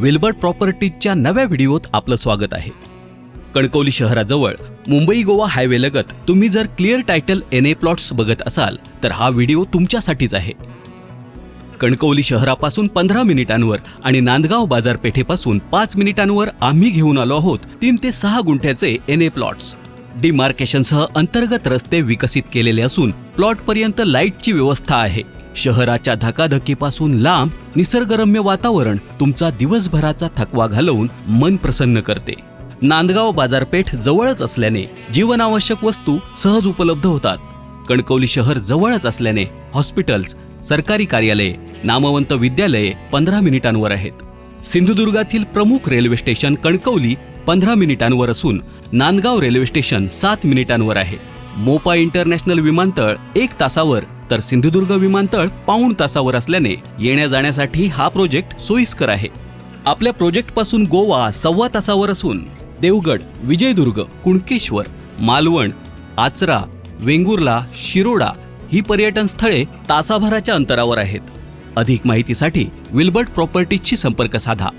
Wilbert प्रॉपर्टीजच्या नव्या व्हिडिओत आपलं स्वागत आहे. कणकवली शहराजवळ मुंबई गोवा हायवे लगत तुम्ही जर clear title N A plots बघत असाल तर हा व्हिडिओ तुमच्यासाठीच आहे. कणकवली शहरापासून पंधरा मिनिटांवर आणि नांदगाव बाजारपेठेपासून पाच मिनिटांवर आम्ही घेऊन आलो आहोत तीन ते सहा गुंठ्याचे एन ए प्लॉट्स. डिमार्केशनसह अंतर्गत रस्ते विकसित केलेले असून प्लॉटपर्यंत लाईटची व्यवस्था आहे. शहराच्या धकाधकीपासून लांब निसर्गरम्य वातावरण तुमचा दिवसभराचा थकवा घालवून मन प्रसन्न करते. नांदगाव बाजारपेठ जवळच असल्याने जीवनावश्यक वस्तू सहज उपलब्ध होतात. कणकवली शहर जवळच असल्याने हॉस्पिटल्स सरकारी कार्यालये नामवंत विद्यालये पंधरा मिनिटांवर आहेत. सिंधुदुर्गातील प्रमुख रेल्वे स्टेशन कणकवली पंधरा मिनिटांवर असून नांदगाव रेल्वे स्टेशन सात मिनिटांवर आहे. मोपा इंटरनॅशनल विमानतळ एक तासावर तर सिंधुदुर्ग विमानतळ पाऊण तासावर असल्याने येण्या जाण्यासाठी हा प्रोजेक्ट सोयीस्कर आहे. आपल्या प्रोजेक्टपासून गोवा सव्वा तासावर असून देवगड विजयदुर्ग कुणकेश्वर मालवण आचरा वेंगुर्ला शिरोडा ही पर्यटन स्थळे तासाभराच्या अंतरावर आहेत. अधिक माहितीसाठी विल्बर्ट प्रॉपर्टीजशी संपर्क साधा.